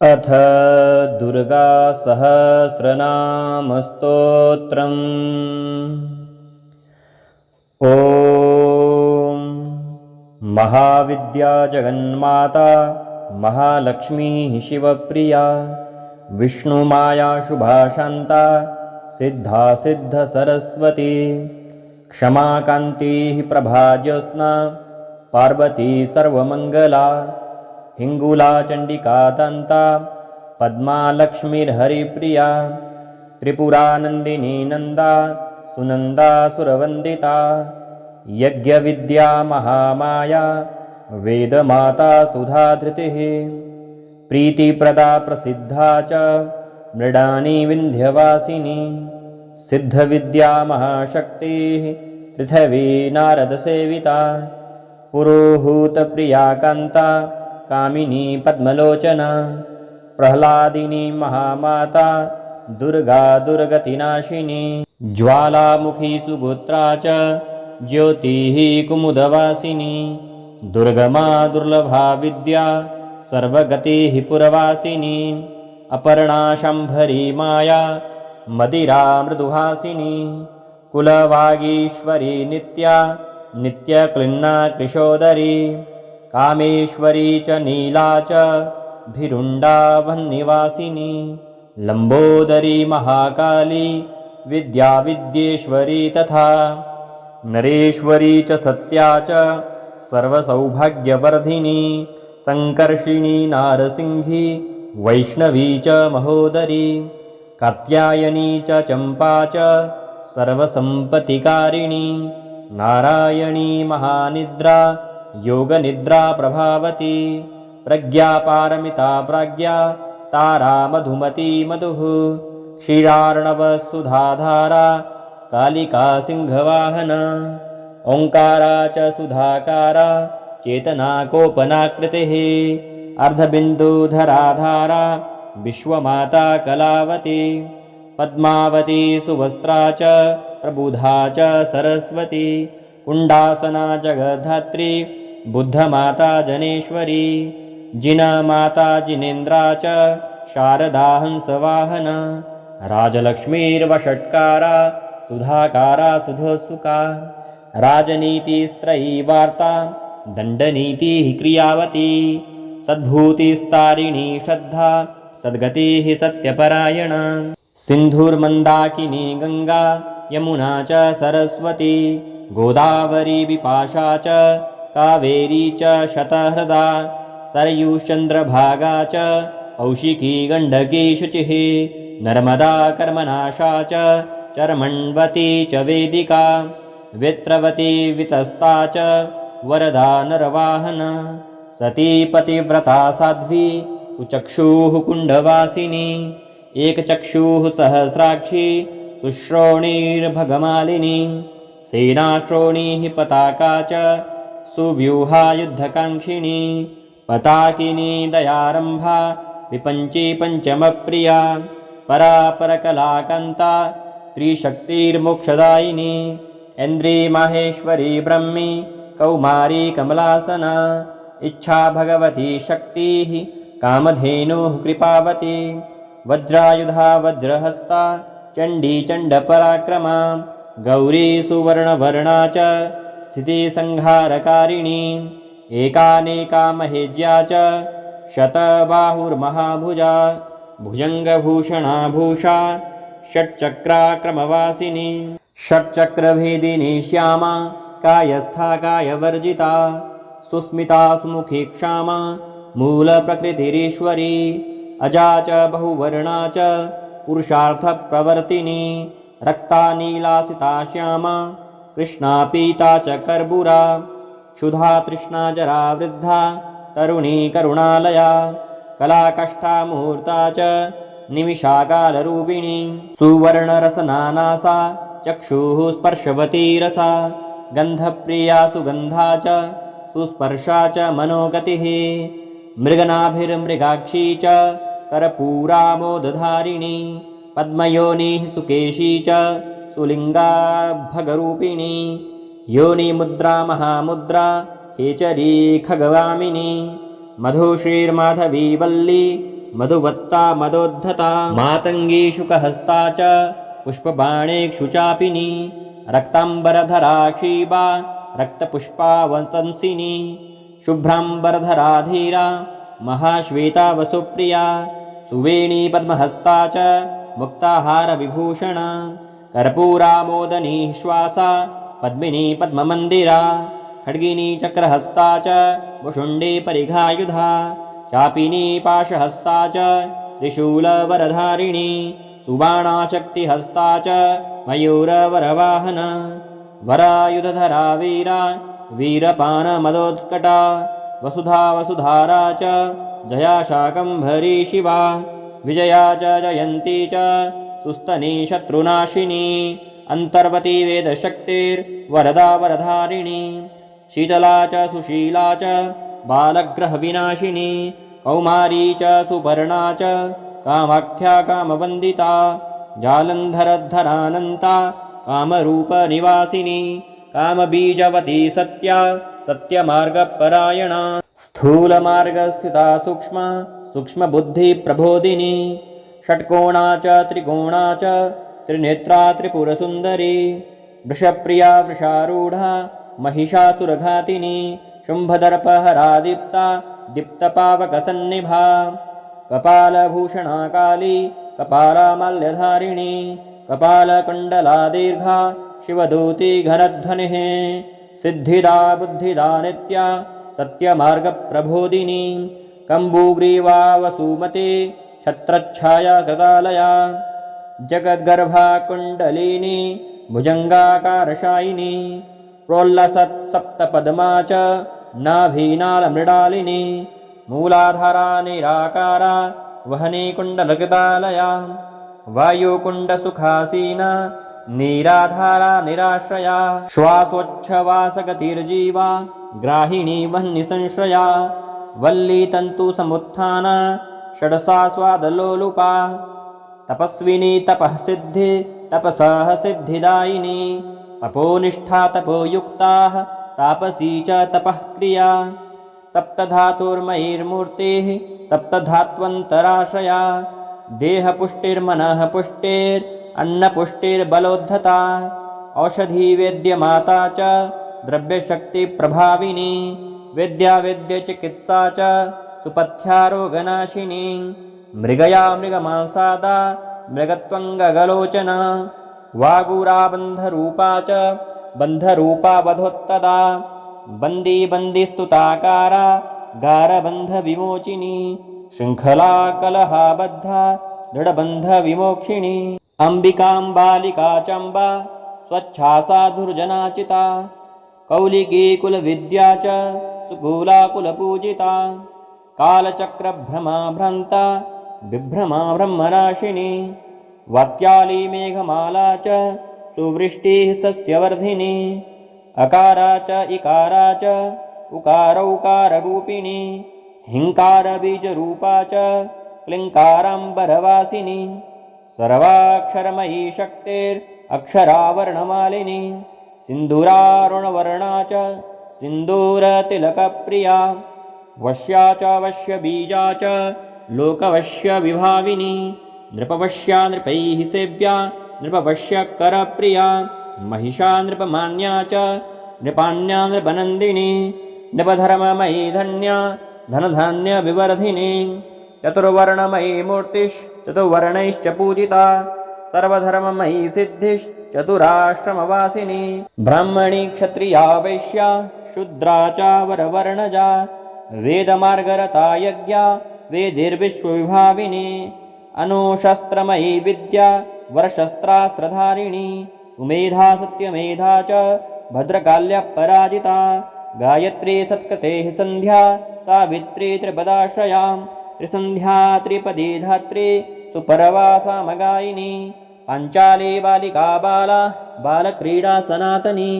अथ दुर्गासहस्रनामस्तोत्रम् ॐ महाविद्या जगन्माता महालक्ष्मीः शिवप्रिया विष्णुमाया शुभाशान्ता सिद्धा सिद्धसरस्वती क्षमाकान्तिः प्रभाज्योत्स्ना पार्वती सर्वमङ्गला हिङ्गुला चण्डिका दन्ता पद्मा लक्ष्मीर्हरिप्रिया त्रिपुरानन्दिनी नन्दा सुनन्दा सुरवन्दिता यज्ञविद्या महामाया वेदमाता सुधाधृतिः प्रीतिप्रदा प्रसिद्धा च मृडानी विन्ध्यवासिनी सिद्धविद्या महाशक्तिः पृथिवी नारदसेविता पुरोहूतप्रिया कान्ता कामिनी पद्मलोचना प्रह्लादिनी महामाता दुर्गा दुर्गतिनाशिनी ज्वालामुखी सुगोत्रा च ज्योतिः कुमुदवासिनी दुर्गमा दुर्लभा विद्या सर्वगतिः पुरवासिनी अपर्णा शम्भरी माया मदिरा मृदुहासिनी कुलवागीश्वरी नित्या नित्यक्लिन्ना कृशोदरी कामेश्वरी च नीला च भिरुण्डावन्निवासिनी लम्बोदरी महाकाली विद्याविद्येश्वरी तथा नरेश्वरी च सत्या च सर्वसौभाग्यवर्धिनी सङ्कर्षिणी नारसिंही वैष्णवी च महोदरी कात्यायनी च चम्पा च सर्वसम्पत्तिकारिणी नारायणी महानिद्रा योगनिद्रा प्रभावती प्रज्ञापारमिता प्राज्ञा तारा मधुमती मधुः क्षीरार्णवसुधाधारा कालिका सिंहवाहना। ओङ्कारा च सुधाकारा चेतना कोपनाकृतिः। अर्धबिन्दुधराधारा विश्वमाता कलावती। पद्मावती सुवस्त्रा च प्रबुधा च सरस्वती। कुण्डासना जगद्धात्री बुद्धमाता जनेश्वरी जिनमाता जिनेन्द्रा च शारदा हंसवाहना राजलक्ष्मीर्वषट्कारा सुधाकारा सुधोसुका राजनीतिस्त्रयी वार्ता दण्डनीतिः क्रियावती सद्भूतिस्तारिणी श्रद्धा सद्गतिः सत्यपरायणा सिन्धुर्मन्दाकिनी गङ्गा यमुना च सरस्वती गोदावरी विपाशा च कावेरी च शतहृदा सरयूश्चन्द्रभागा च कौशिकी गण्डकी शुचिः नर्मदा कर्मनाशा च चर्मण्वती च वेदिका वित्रवती वितस्ता च वरदा नरवाहना सती पतिव्रता साध्वी कुचक्षुः कुण्डवासिनी एकचक्षुः सहस्राक्षी सुश्रोणीर्भगमालिनी सेनाश्रोणीः पताका च सुव्यूहा युद्धकाङ्क्षिणी पताकिनी दयारम्भा विपञ्ची पञ्चमप्रिया परापरकलाकन्ता त्रिशक्तिर्मोक्षदायिनी इन्द्री माहेश्वरी ब्रह्मी कौमारी कमलासना इच्छा भगवती शक्तिः कामधेनुः कृपावती वज्रायुधा वज्रहस्ता चण्डी चण्डपराक्रमा गौरी सुवर्णवर्णा च स्थितिसंहारकारिणी। एकानेका महेज्या च शतबाहुर्महाभुजा। भुजङ्गभूषणाभूषा। षट्चक्राक्रमवासिनी। षट्चक्रभेदिनी श्यामा। कायस्था कायवर्जिता। सुस्मिता सुमुखी क्षामा। मूलप्रकृतिरीश्वरी। अजा च बहुवर्णा च पुरुषार्थप्रवर्तिनी। रक्ता नीलासिता श्यामा कृष्णा पीता च कर्बुरा क्षुधा तृष्णा जरा वृद्धा तरुणी करुणालया कलाकष्टा मुहूर्ता च निमिषाकालरूपिणी सुवर्णरसनानासा चक्षुः स्पर्शवती रसा गन्धप्रिया सुगन्धा च सुस्पर्शा च मनोगतिः मृगनाभिर्मृगाक्षी च कर्पूरामोदधारिणी पद्मयोनिः सुकेशी च सुलिङ्गा भगरूपिणी योनिमुद्रा महामुद्रा खेचरी खगवामिनी मधुश्रीर्माधवी वल्ली मधुवत्ता मदोद्धता मातङ्गी शुकहस्ता च पुष्पबाणेक्षु चापिनी रक्ताम्बरधरा क्षीबा रक्तपुष्पावतंसिनी शुभ्राम्बरधरा धीरा महाश्वेता वसुप्रिया सुवेणी पद्महस्ता च मुक्ताहारविभूषणा कर्पूरामोदनी श्वासा पद्मिनी पद्ममन्दिरा खड्गिनी चक्रहस्ता च वुषुण्डी परिघायुधा चापिनी पाशहस्ता च त्रिशूलवरधारिणी सुबाणाशक्तिहस्ता च मयूरवरवाहन वरायुधधरा वीरा वीरपानमदोत्कटा वसुधा वसुधारा च जया शाकम्भरी शिवा विजया च जयन्ती च सुस्तनी शत्रुनाशिनी अन्तर्वती वेदशक्तिर्वरदा वरधारिणी शीतला च सुशीला च बालग्रहविनाशिनी कौमारी च सुपर्णा च कामाख्या कामवन्दिता जालन्धरद्धरानन्ता कामरूपनिवासिनी कामबीजवती सत्या सत्यमार्गपरायणा स्थूलमार्गस्थिता सूक्ष्मा सूक्ष्मबुद्धिप्रबोधिनी षट्कोणा च त्रिकोणा च त्रिनेत्रा त्रिपुरसुन्दरी वृषप्रिया वृषारूढा महिषासुरघातिनी शुम्भदर्पहरा दीप्ता दीप्तपावकसन्निभा कपालभूषणा काली कपालामाल्यधारिणी कपालकुण्डला दीर्घा शिवदूती घनध्वनिः सिद्धिदा बुद्धिदा नित्या सत्यमार्गप्रबोधिनी कम्बूग्रीवा वसुमती छत्रच्छाया कृतालया जगद्गर्भा कुण्डलिनी भुजङ्गाकारशायिनी प्रोल्लसत्सप्तपद्मा च नाभीनालमृडालिनी मूलाधारा निराकारा वहनी कुण्डलकृतालया वायुकुण्डसुखासीना नीराधारा निराश्रया श्वासोच्छवासगतिर्जीवा ग्राहिणी वह्निसंश्रया वल्लीतन्तुसमुत्थाना षडसा स्वादलोलुपा तपस्विनी तपः सिद्धि तपसः सिद्धिदायिनी तपोनिष्ठा तपोयुक्ताः तापसी च तपः क्रिया सप्तधातुर्मयीर्मूर्तिः सप्तधात्वन्तराश्रया। देहपुष्टिर्मनः पुष्टिर्अन्नपुष्टिर्बलोद्धता औषधीवेद्यमाता च द्रव्यशक्तिप्रभाविनी। वेद्यावेद्यचिकित्सा च सुपथ्यारोगनाशिनी। मृगया मृगमांसादा मृगत्वङ्गगलोचना वागुराबन्धरूपा च बन्धरूपा वधोत्तदा बन्दी बन्दिस्तुताकारा गारबन्धविमोचिनी। शृङ्खला कलहाबद्धा दृढबन्धविमोक्षिणी। अम्बिकाम्बालिका चम्बा स्वच्छा साधुर्जनाचिता कौलिकीकुलविद्या च सुकुलाकुलपूजिता कालचक्रभ्रमा बिभ्रमा ब्रह्मनाशिनी वात्याली मेघमाला च सुवृष्टिः सस्यवर्धिनी अकारा च इकारा च उकारौकाररूपिणी हिङ्कारबीजरूपा च क्लिङ्काराम्बरवासिनी सर्वाक्षरमयी शक्तिरक्षरावर्णमालिनी सिन्दूरारुणवर्णा च सिन्दूरतिलकप्रिया वश्या च वश्यबीजा च लोकवश्यविभाविनी नृपवश्या नृपैः सेव्या नृपवश्यकरप्रिया महिषा नृपमान्या च नृपाण्या नृपनन्दिनी नृपधर्ममयी धन्या धनधान्यविवर्धिनी चतुर्वर्णमयी मूर्तिश्चतुर्वर्णैश्च पूजिता सर्वधर्ममयी सिद्धिश्चतुराश्रमवासिनी ब्राह्मणी क्षत्रिया वैश्या शूद्रा वरवर्णजा वेदमार्गरता यज्ञा वेदिर्विश्वविभाविनी अनुशस्त्रमयी विद्या वरशस्त्रास्त्रधारिणी सुमेधा सत्यमेधा च भद्रकाल्यपराजिता गायत्री सत्कृतेः सन्ध्या सावित्री त्रिपदाश्रया त्रिसन्ध्या त्रिपदी धात्री सुपर्वा सामगायिनी पाञ्चाली बालिका बाला बालक्रीडा सनातनी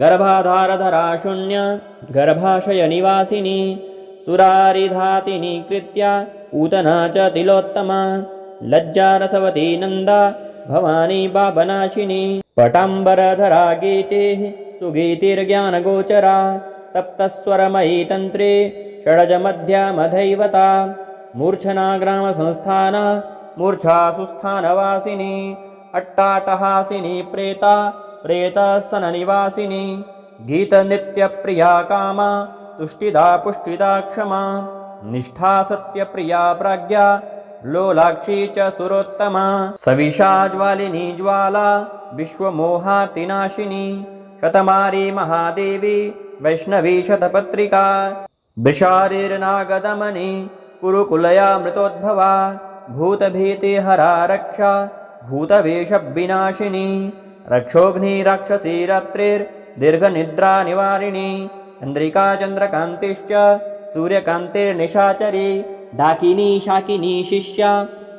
गर्भाधारधरा शून्य गर्भाशयनिवासिनी सुरारिधातिनी कृत्या पूतना च तिलोत्तमा लज्जारसवती नन्दा भवानी पापनाशिनी पटाम्बरधरा गीतिः सुगीतिर्ज्ञानगोचरा सप्तस्वरमयी तन्त्री षडजमध्यामधैवता मूर्छनाग्रामसंस्थान मूर्छासुस्थानवासिनी अट्टाटहासिनी प्रेता प्रेतसननिवासिनी गीतनित्यप्रिया कामा तुष्टिदा पुष्टिदा क्षमा। निष्ठा सत्यप्रिया प्राज्ञा लोलाक्षी च सुरोत्तमा। सविशा ज्वालिनी ज्वाला विश्वमोहातिनाशिनी शतमारी महादेवी वैष्णवी शतपत्रिका। वृषारिर्नागदमनि कुरुकुलया मृतोद्भवा। भूतभीतिहरा रक्षा भूतवेषविनाशिनी रक्षोघ्निराक्षसी रात्रिर्दीर्घनिद्रानिवारिणी चन्द्रिका चन्द्रकान्तिश्च सूर्यकान्तिर्निशाचरी डाकिनी शाकिनी शिष्या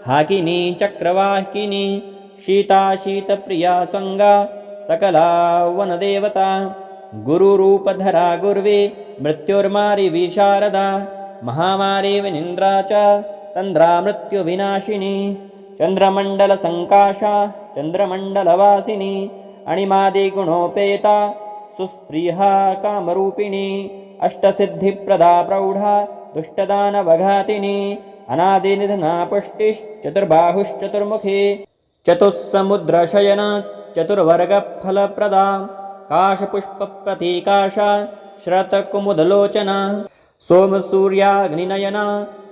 हाकिनी चक्रवाहिनी शीता शीतप्रिया स्वङ्गा सकला वनदेवता गुरुरूपधरा गुर्वे मृत्युर्मारि विशारदा महामारी विनिन्द्रा च तन्द्रा मृत्युविनाशिनी चन्द्रमण्डलसङ्काशा चन्द्रमण्डलवासिनी अणिमादिगुणोपेता सुस्पृहा कामरूपिणी अष्टसिद्धिप्रदा प्रौढा दुष्टदानवघातिनी अनादिनिधना पुष्टिश्चतुर्बाहुश्चतुर्मुखी चतुस्समुद्रशयना चतुर्वर्गफलप्रदा काशपुष्पप्रतीकाशा श्रतकुमुदलोचना सोमसूर्याग्निनयना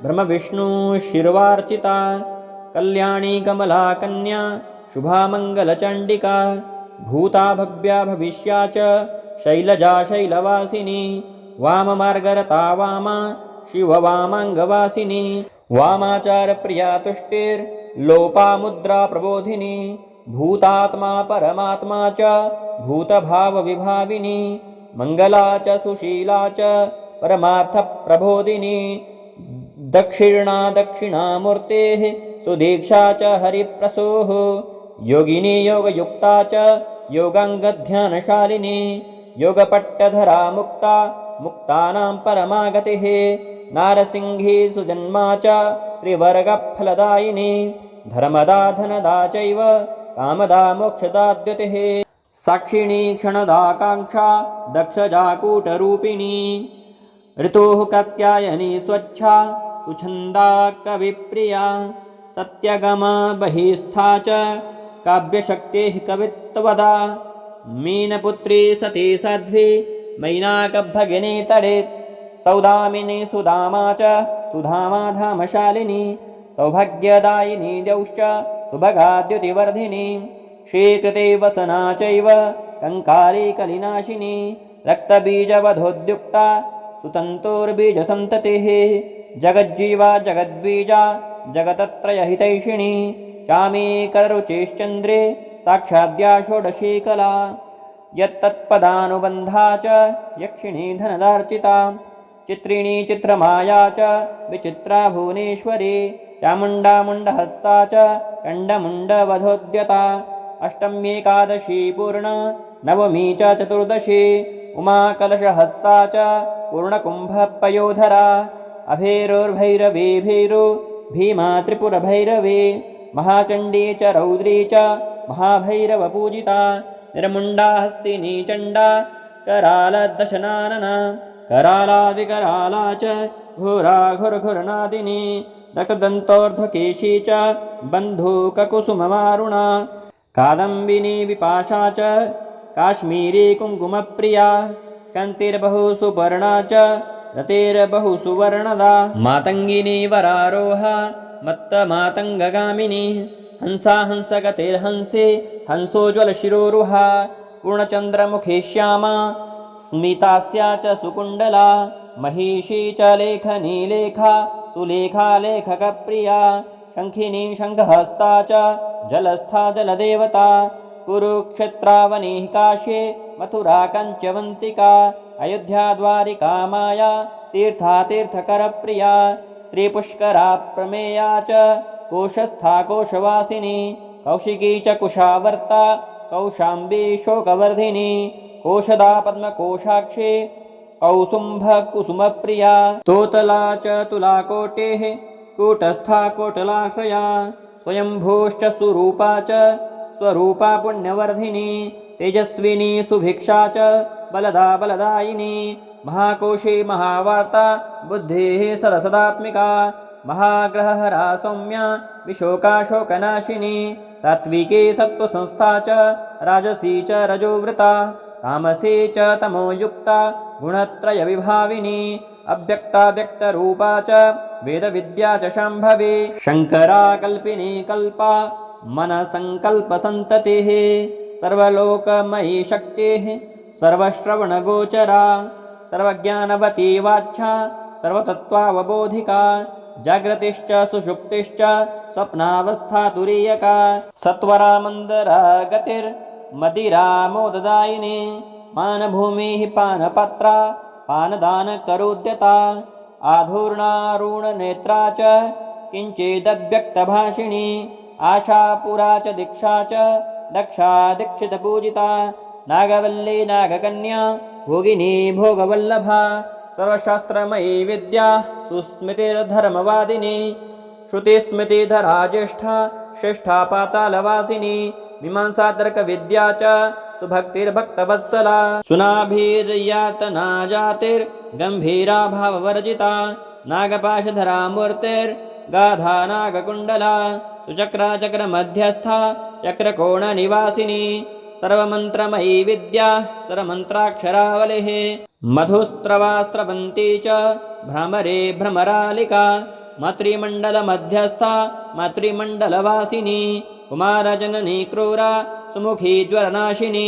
ब्रह्मविष्णुशिर्वार्चिता कल्याणी कमला कन्या शुभा मङ्गलचण्डिका भूता भव्या भविष्या च शैलजा शैलवासिनी वाममार्गरता वामा शिववामाङ्गवासिनी वामाचारप्रिया तुष्टिर्लोपामुद्रा प्रबोधिनी भूतात्मा परमात्मा च भूतभावविभाविनी मङ्गला च सुशीला च परमार्थप्रबोधिनी दक्षिणा दक्षिणामूर्तेः सुदीक्षा च हरिप्रसूः योगिनी योगयुक्ता च योगाङ्गध्यानशालिनी योगपट्टधरा मुक्ता मुक्तानां परमागतिः नारसिंही सुजन्मा च त्रिवर्गफलदायिनी धर्मदा धनदा चैव कामदा मोक्षदा द्युतिः साक्षिणी क्षणदा काङ्क्षा दक्षजाकूटरूपिणी ऋतुः कात्यायनी स्वच्छा सुछन्दा कविप्रिया सत्यगमा बहिस्था च काव्यशक्तिः कवित्वदा। मीनपुत्री सती साध्वी मैनाकभगिनी तडेत्। सौदामिनी सुदामा च सुधामा धामशालिनी। सौभाग्यदायिनी द्यौश्च सुभगाद्युतिवर्धिनी। श्रीकृते वसना चैव कङ्कारी कलिनाशिनी। रक्तबीजवधोद्युक्ता सुतन्तोर्बीजसन्ततिः। जगज्जीवा जगद्बीजा जगतत्रयहितैषिणी चामीकररुचिश्चन्द्रे साक्षाद्या षोडशी कला यत्तत्पदानुबन्धा च यक्षिणी धनदार्चिता चित्रिणी चित्रमाया च विचित्रा भुवनेश्वरी चामुण्डा मुण्डहस्ता च चण्डमुण्डवधोद्यता अष्टम्येकादशी पूर्णा नवमी च चतुर्दशी उमाकलशहस्ता च पूर्णकुम्भपयोधरा अभेरोर्भैरवी भैरो भीमा त्रिपुरभैरवी महाचण्डी च रौद्री च महाभैरवपूजिता निर्मुण्डा हस्तिनी चण्डा करालदशनानना कराला विकराला च घोरा घुरघुरनादिनी रक्तदन्तोर्ध्वकेशी च कादम्बिनी विपाशा च काश्मीरी कुङ्कुमप्रिया कान्तिर्बहु सुपर्णा च रतेर्बहु सुवर्णदा मातङ्गिनी वरारोहा मत्तमातङ्गगामिनी। हंसा हंसगतिर्हंसे हंसोज्ज्वलशिरोरुहा पूर्णचन्द्रमुखी श्यामा स्मितास्या च सुकुण्डला महिषी च लेखनी लेखा सुलेखा लेखकप्रिया शङ्खिनी शङ्खहस्ता च जलस्था जलदेवता कुरुक्षेत्रावनिः काश्ये मथुरा कञ्चवन्तिका अयोध्या द्वारिका माया तीर्था तीर्थकरप्रिया त्रिपुष्करा प्रमेया च कोशस्था कोशवासिनी कौशिकी च कुशावर्ता, कौशाम्बी शोकवर्धिनी कोशदा पद्मकोशाक्षी कौसुम्भकुसुमप्रिया, तोतला च तुलाकोटेः कूटस्था कोटलाश्रया स्वयंभूश्च सुरूपा च, स्वरूपा पुण्यवर्धिनी, तेजस्विनी सुभिक्षा च, बलदा बलदायिनी महाकोशी महावार्ता बुद्धिः सरसदात्मिका महाग्रहहरा सौम्या विशोकाशोकनाशिनी सात्विके सत्त्वसंस्था च राजसी च रजोवृता तामसी च तमोयुक्ता गुणत्रयविभाविनी अव्यक्ता व्यक्तरूपा च वेदविद्या च शाम्भवी शङ्करा कल्पिनी कल्पा मनसङ्कल्पसन्ततिः सर्वलोकमयी शक्तिः सर्वश्रवणगोचरा सर्वज्ञानवती वाच्छा सर्वतत्त्वावबोधिका जाग्रतिश्च सुषुप्तिश्च स्वप्नावस्था तुरीयका सत्वरा मन्दरा गतिर्मदिरामोददायिनी मानभूमिः पानपत्रा पानदानकरोद्यता आधूर्णारुणनेत्रा च किञ्चिदव्यक्तभाषिणी आशापुरा च दीक्षा च दक्षा दीक्षितपूजिता नागवल्ली नागकन्या भोगिनी भोगवल्लभा सर्वशास्त्रमयी विद्या सुस्मृतिर्धर्मवादिनी श्रुतिस्मृतिधरा ज्येष्ठा श्रेष्ठा पातालवासिनी मीमांसा तर्कविद्या च सुभक्तिर्भक्तवत्सला सुनाभिर्यातना जातिर्गम्भीरा भाववर्जिता नागपाशधरा मूर्तिर्गाधा नागकुण्डला सुचक्रा चक्रमध्यस्था चक्रकोणनिवासिनी सर्वमन्त्रमयी विद्या सर्वमन्त्राक्षरावलिः मधुस्त्रवास्त्रवन्ती च भ्रमरे भ्रमरालिका मातृमण्डलमध्यस्था मातृमण्डलवासिनी कुमारजननी क्रूरा सुमुखी ज्वरनाशिनी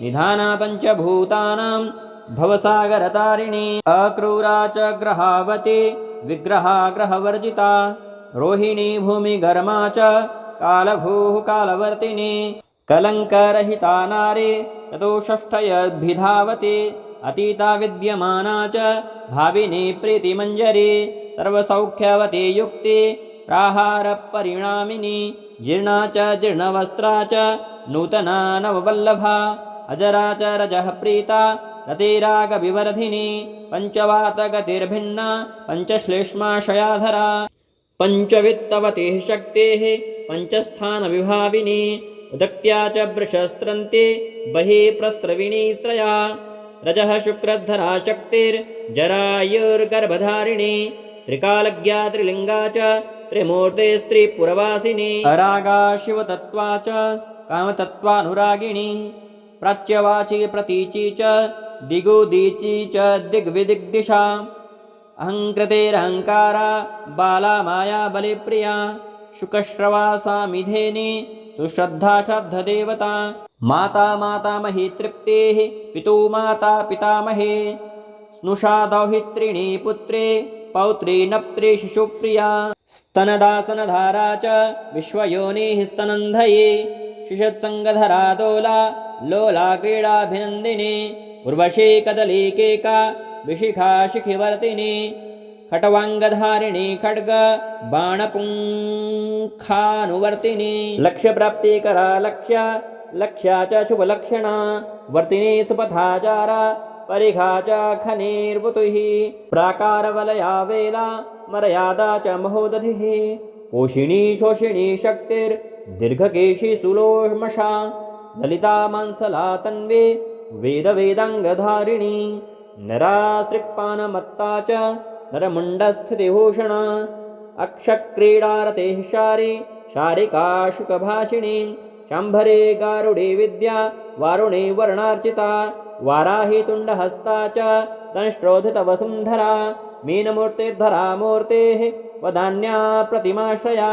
निधाना पञ्चभूतानां भवसागरतारिणी अक्रूरा च ग्रहावती विग्रहा ग्रहवर्जिता रोहिणी भूमिघर्मा च कालभूः कालवर्तिनी कलङ्करहिता नारी चतुष्षष्ठयद्भिधावति अतीता विद्यमाना च भाविनी प्रीतिमञ्जरी सर्वसौख्यवती युक्ति प्राहारपरिणामिनी जीर्णा च जीर्णवस्त्रा च नूतना नववल्लभा अजरा च रजः प्रीता रतिरागविवर्धिनी पञ्चवातगतिर्भिन्ना पञ्चश्लेष्माशयाधरा पञ्चवित्तवतिः शक्तेः पञ्चस्थानविभाविनी उदक्त्या च वृषस्त्रन्ते बहिः प्रस्रविणी त्रया। रजः शुक्रधरा शक्तिर्जरायुर्गर्भधारिणी त्रिकालज्ञा त्रिलिङ्गा च त्रिमूर्ते स्त्रीपुरवासिनी। अरागा शिवतत्त्वा च कामतत्त्वानुरागिणी। प्राच्यवाची प्रतीची च दिगुदीची च दिग्विदिग्दिशा। अहङ्कृतेरहङ्कारा बाला माया बलिप्रिया शुकश्रवासा मिधेनि सुश्रद्धा श्रद्धदेवता। माता मातामही तृप्तेः, पितु माता पितामहे। स्नुषा दौहित्रिणी पुत्रे, पौत्री नप्त्री शिशुप्रिया। स्तनदासनधारा च विश्वयोनिः स्तनन्धये। शिशत्सङ्गधरा दोला, लोला क्रीडाभिनन्दिनी। उर्वशी कदलीकेका, विशिखा शिखिवर्तिनी। खटवाङ्गधारिणी खड्ग, बाणपुङ्खानुवर्तिनी। लक्ष्यप्राप्तिकरा लक्ष्य, लक्ष्या च शुभलक्षणा। वर्तिनी सुपथाचारा, परिघा च खनिर्वुतुः। प्राकारवलया वेला, मर्यादा च महोदधिः। पोषिणी शोषिणी शक्तिर्दीर्घकेशी सुलोमषा ललिता मांसला तन्वे, वेदवेदाङ्गधारिणी। नरासृक्पानमत्ता च नरमुण्डस्थितिभूषणा अक्षक्रीडारतेः शारी शारिका शुकभाषिणी गारुडे विद्या वारुणे वर्णार्चिता। वाराही तुण्डहस्ता च दंष्ट्रोधितवसुन्धरा मीनमूर्तिर्धरा मूर्तेः वदान्या प्रतिमाश्रया।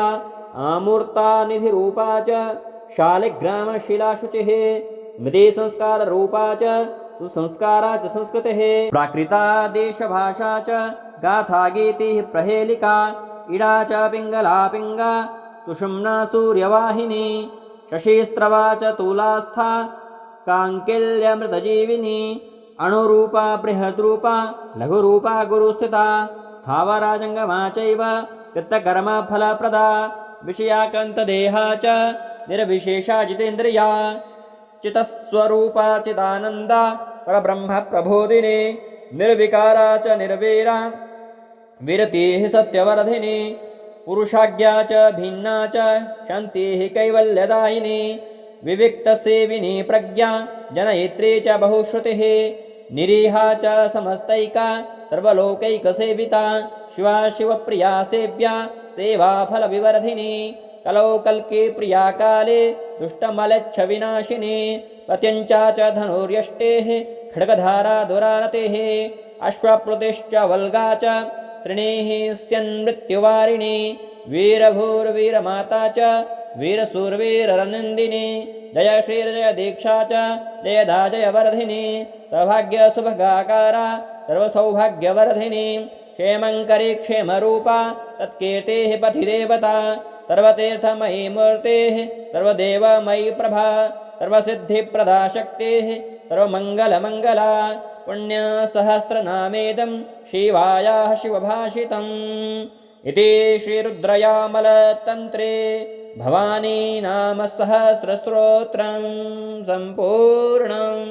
आमूर्ता निधिरूपा च शालिग्रामशिलाशुचिः। स्मृतिसंस्काररूपा च सुसंस्कारा च संस्कृतिः। प्राकृता देशभाषा च गाथा गीतिः प्रहेलिका, इडा च पिङ्गला पिङ्गा सुषुम्ना सूर्यवाहिनी शशिस्त्रवा च तुलास्था, काङ्किल्यमृतजीविनी, अणुरूपा बृहद्रूपा, लघुरूपा गुरुस्थिता, स्थावराजङ्गमा चैव कृतकर्मफलप्रदा विषयाक्रन्तदेहा च, निर्विशेषा जितेन्द्रिया चितस्वरूपा चिदानन्दा परब्रह्मप्रबोधिनी निर्विकारा च निर्वीरा। विरतिः सत्यवर्धिनी, पुरुषाज्ञा च भिन्ना च शान्तिः कैवल्यदायिनी, विविक्तसेविनी प्रज्ञा, जनयित्री च बहुश्रुतिः, निरीहा च समस्तैका, सर्वलोकैकसेविता, शिवा शिवप्रिया सेव्या, सेवाफलविवर्धिनी, कलौ कल्के प्रिया काले दुष्टमलच्छविनाशिनी प्रत्यञ्चा च धनुर्यष्टेः, खड्गधारा दुरारतेः अश्वप्लुतिश्च वल्गा च तृणेः स्यन्मृत्युवारिणी वीरभूर्वीरमाता च वीरसूर्वीरनन्दिनी जय श्रीर्जय दीक्षा च जयधा जयवर्धिनी सौभाग्यसुभगाकारा, सर्वसौभाग्यवर्धिनी क्षेमङ्करी क्षेमरूपा तत्कीर्तेः पथिदेवता सर्वतीर्थमयी मूर्तेः सर्वदेवमयी प्रभा सर्वसिद्धिप्रदा शक्तिः सर्वमङ्गलमङ्गला पुण्यसहस्रनामेदं शिवायाः शिवभाषितम् इति श्रीरुद्रयामलतन्त्रे भवानी नाम सहस्रस्तोत्रं सम्पूर्णम्